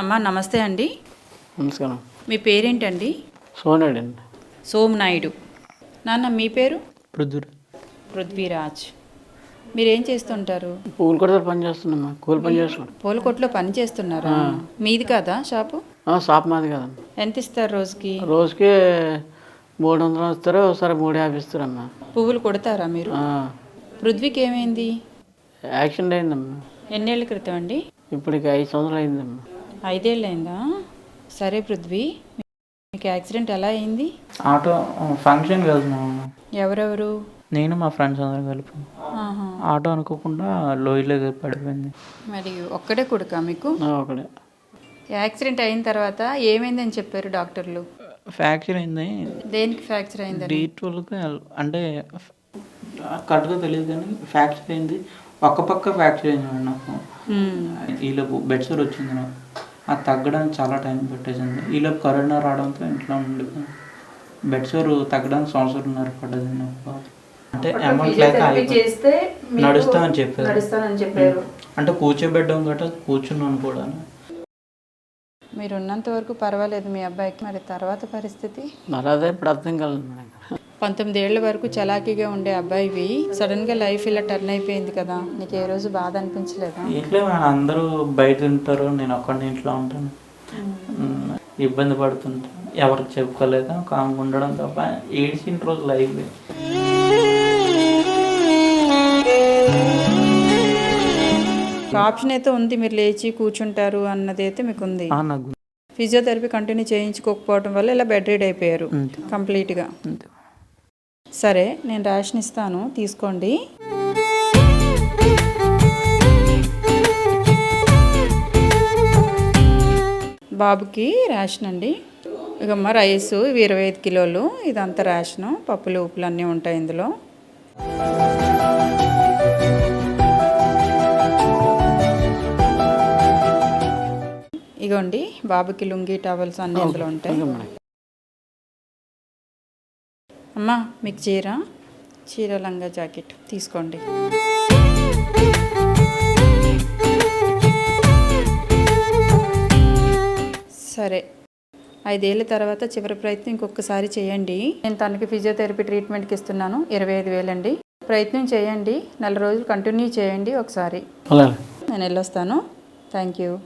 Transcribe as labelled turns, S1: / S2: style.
S1: అమ్మా నమస్తే అండి.
S2: నమస్కారం.
S1: మీ పేరేంటండి?
S2: సోనాడు అండి
S1: సోమ్ నాయుడు. నాన్న మీ పేరు?
S2: ప్రొద్దురు
S1: పృథ్వీరాజ్. మీరేం చేస్తుంటారు?
S2: పూలు కూడా పని చేస్తున్నామ్మా కూలి పని చేస్తున్నాం
S1: పూల కొట్లో పని చేస్తున్నారా? మీది కాదా షాపు?
S2: షాప్ మాది కదండి.
S1: ఎంత ఇస్తారు రోజుకి?
S2: రోజుకి మూడు వందలు ఇస్తారు ఒకసారి మూడు యాభై ఇస్తారమ్మా
S1: పువ్వులు కొడతారా మీరు? పృథ్వీకి ఏమైంది?
S2: యాక్సిడెంట్ అయిందమ్మా
S1: ఎన్నేళ్ళ క్రితం అండి?
S2: ఇప్పటికి ఐదు సంవత్సరాలు అయిందమ్మా
S1: ఐదేళ్ళు అయిందా సరే పృథ్వీ మీకు యాక్సిడెంట్ ఎలా అయింది?
S3: ఆటో ఫంక్షన్
S1: ఎవరెవరు?
S3: నేను మా ఫ్రెండ్స్ అందరం కలిపి. ఆటో అనుకోకుండా లోయలో పడిపోయింది.
S1: మరి ఒక్కడే కొడుకా మీకు?
S2: ఒకడే
S1: యాక్సిడెంట్ అయిన తర్వాత ఏమైందని చెప్పారు డాక్టర్లు?
S3: ఫ్రాక్చర్ అయింది.
S1: దేనికి ఫ్రాక్చర్ అయిందని?
S3: డీ ట్వెల్వ్కి అంటే కరెక్ట్గా తెలియదు కానీ ఫ్రాక్చర్ అయింది. ఒక్క పక్క ఫ్రాక్చర్ అయింది నాకు. ఈలోపు బెడ్ సోర్ వచ్చింది నాకు. అది తగ్గడానికి చాలా టైం పెట్టేసింది. ఈలోపు కరోనా రావడంతో ఇంట్లో ఉండిపోయింది బెడ్ సోర్ తగ్గడానికి సంవత్సరంన్నర పడ్డది నాకు అంటే అమౌంట్ లేక. నడుస్తామని చెప్పారు.
S1: నడుస్తానని చెప్పారు.
S3: అంటే కూర్చోబెట్టడం గట్రా కూర్చున్నాను కూడా.
S1: మీరు ఉన్నంత వరకు పర్వాలేదు మీ అబ్బాయికి. మరి తర్వాత పరిస్థితి?
S2: మరి అదే ఇప్పుడు అర్థం కాలేదు మేడం.
S1: పంతొమ్మిది ఏళ్ళ వరకు చలాకీగా ఉండే అబ్బాయివి సడన్గా లైఫ్ ఇలా టర్న్ అయిపోయింది కదా. నీకు ఏ రోజు బాధ అనిపించలేదా?
S3: ఇంట్లో అందరూ బయట ఉంటారు నేను ఒక్కడిని ఇంట్లో ఉంటాను. ఇబ్బంది పడుతుంటాను ఎవరికి చెప్పుకోలేక కామ్గా ఉండడం తప్ప ఏడ్చిన రోజులు అయిపోయి
S1: ఆప్షన్ అయితే ఉంది మీరు లేచి కూర్చుంటారు అన్నది అయితే మీకు ఉంది.
S3: నాకు
S1: ఫిజియోథెరపీ కంటిన్యూ చేయించుకోకపోవడం వల్ల ఇలా బెడ్ రీడ్ అయిపోయారు. కంప్లీట్గా.
S3: అంతే.
S1: సరే నేను రేషన్ ఇస్తాను తీసుకోండి. బాబుకి రేషన్ అండి. ఇకమ్మ రైస్ ఇవి ఇరవై ఐదు కిలోలు ఇదంతా రేషను పప్పులు ఉప్పులు అన్నీ ఉంటాయి ఇందులో. ఇగోండి బాబుకి లుంగి టవల్స్ అన్నీ ఇందులో ఉంటాయి. అమ్మా మీకు చీర? చీర లంగా జాకెట్ తీసుకోండి. సరే. ఐదేళ్ళ తర్వాత చివరి ప్రయత్నం ఇంకొకసారి చేయండి. నేను తనకి ఫిజియోథెరపీ ట్రీట్మెంట్కి ఇస్తున్నాను. ఇరవై ఐదు వేలండి. ప్రయత్నం చేయండి. నెల రోజులు కంటిన్యూ చేయండి ఒకసారి. నేను వెళ్ళొస్తాను. Thank you.